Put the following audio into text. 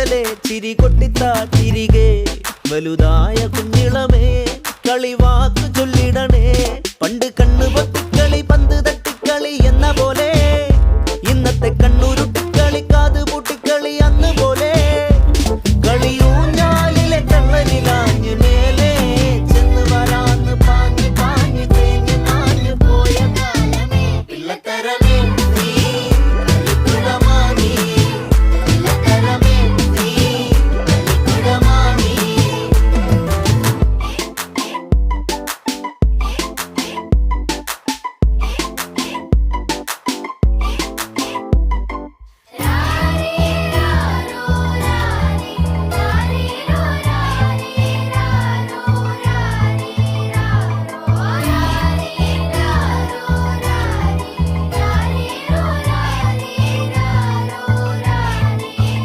കൊഞ്ചലെ ചിരി കൊട്ടിത്താ തിരികെ വലുതായ കുഞ്ഞിളമേ കളിവാക്ക് ചൊല്ലിടണേ.